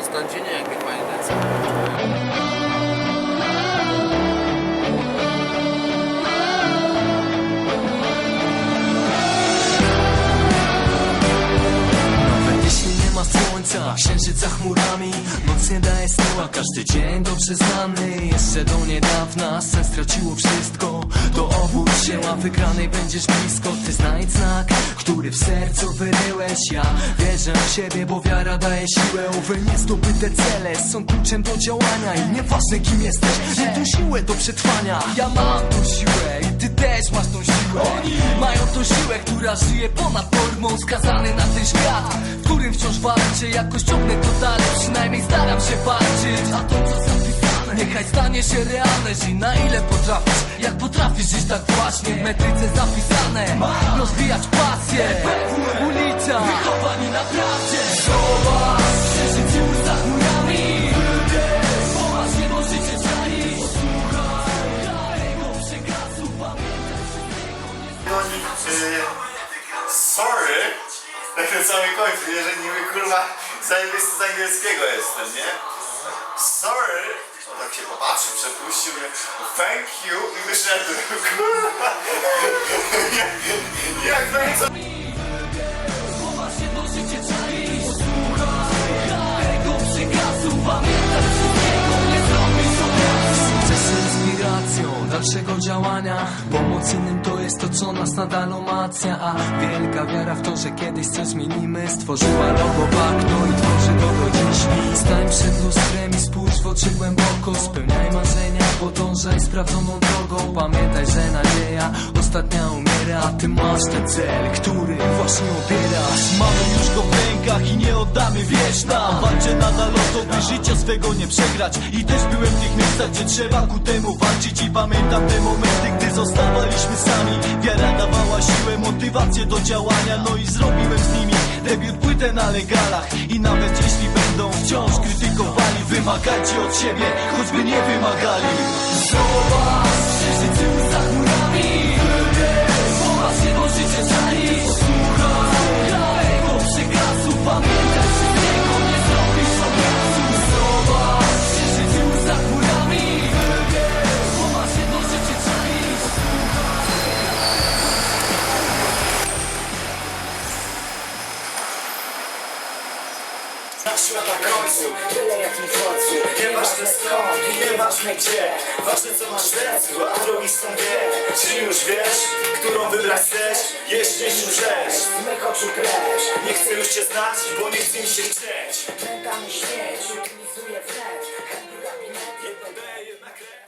Константине, как понимаете. Słońca, księżyc za chmurami Noc nie daje snu, a każdy dzień dobrze znany Jeszcze do niedawna. Sen straciło wszystko To obudź się, a wygranej będziesz blisko. Ty znajdź znak, który w sercu wyryłeś. Ja wierzę w siebie, bo wiara daje siłę. Owe niezdobyte cele są kluczem do działania. I nieważne kim jesteś, nie siłę do przetrwania. Ja mam tą siłę i ty też masz tą siłę, która żyje ponad formą Skazany na ten świat, w którym wciąż walczę Jakoś ciągnę to dalej, przynajmniej staram się walczyć. A to co zapisane, niechaj stanie się realne Żyj na ile potrafisz, jak potrafisz żyć tak właśnie? W metryce zapisane, rozwijać pasję Ulica, wychowani na Sorry, tak na samym końcu, że niby kurwa zajebisty z angielskiego jestem, nie? Sorry, on tak się popatrzył, przepuścił mnie, thank you i wyszedłem, kurwa. Jak, jak no dalszego działania. Pomoc innym to jest to, co nas nadal omacnia A wielka wiara w to, że kiedyś coś zmienimy. Stworzyła logo bagno i tworzy go do dziś. Stań przed lustrem i spójrz w oczy głęboko. Spełniaj marzenia, podążaj sprawdzoną drogą Pamiętaj, że nadzieja ostatnia umiera. A ty masz ten cel, który właśnie obierasz. Mamy już go w rękach i nie oddamy, wierz nam Walczę nadal o to, by życia swego nie przegrać. I też byłem w tych miejscach, gdzie trzeba ku temu walczyć. I pamiętam te momenty, gdy zostawaliśmy sami. Wiara dawała siłę, motywację do działania. No i zrobiłem z nimi debiut płytę na legalach. I nawet jeśli będą wciąż krytykowali Wymagajcie od siebie, choćby nie wymagali Świat na końcu, tyle jak chodzi Nieważne skąd i nieważne gdzie. Ważne co masz w a drogi są dwie Czy już wiesz, którą wybrać chcesz? Jeśli już rzecz, z mych oczu Nie chcę już cię znać, bo nie chce mi się chcieć